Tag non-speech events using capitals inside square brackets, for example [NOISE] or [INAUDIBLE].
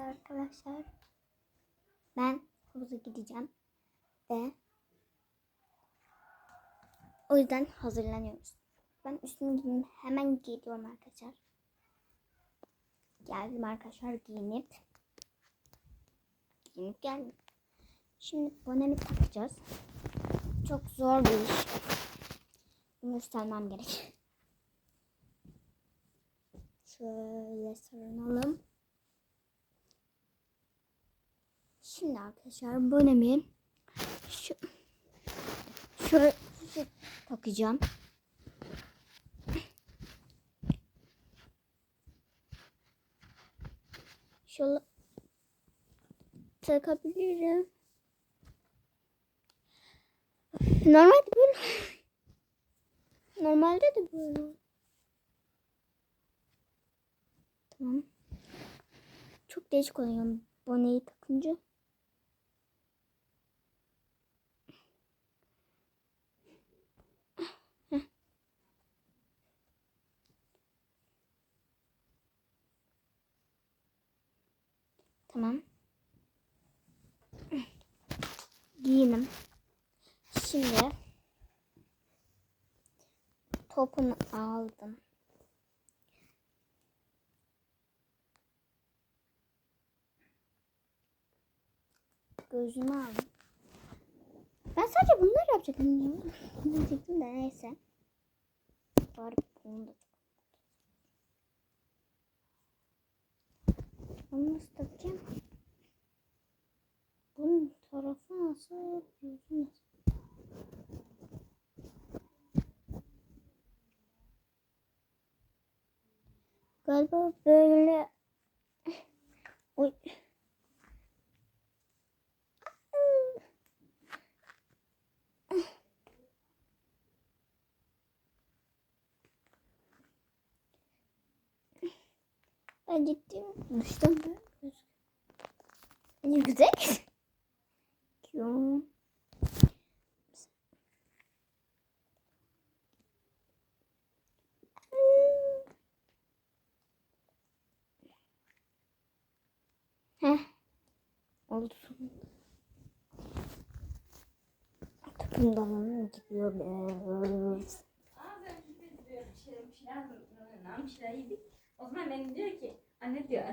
arkadaşlar. Ben havuza gideceğim. Ve o yüzden hazırlanıyoruz. Ben üstümü giyinip hemen gidiyorum arkadaşlar. Geldim arkadaşlar giyinip. Giyinip geldim. Şimdi bonemi takacağız. Çok zor bir iş. Bunu göstermem gerek. [LAUGHS] Şöyle sarınalım. Şimdi arkadaşlar bonemi şu şöyle takacağım. Şöyle takabilirim. Normalde böyle. Normalde de böyle. Tamam. Çok değişik oluyor boneyi takınca. Heh. Tamam. Giyinim. Şimdi topumu aldım. Gözümü aldım. Ben sadece bunları yapacaktım. ya. Diyecektim de neyse. Bari bunu da Bunu nasıl takacağım? Bunun tarafı nasıl? Nasıl? Galiba böyle [LAUGHS] Oy. Ben gittim. Düştüm mü? Ne güzel. Yok. Heh. Oldu sonunda. Takım dalına gidiyoruz. Bazen bir şeyler, bir şeyler, bir şeyler yedik. O zaman benim diyor ki anne diyor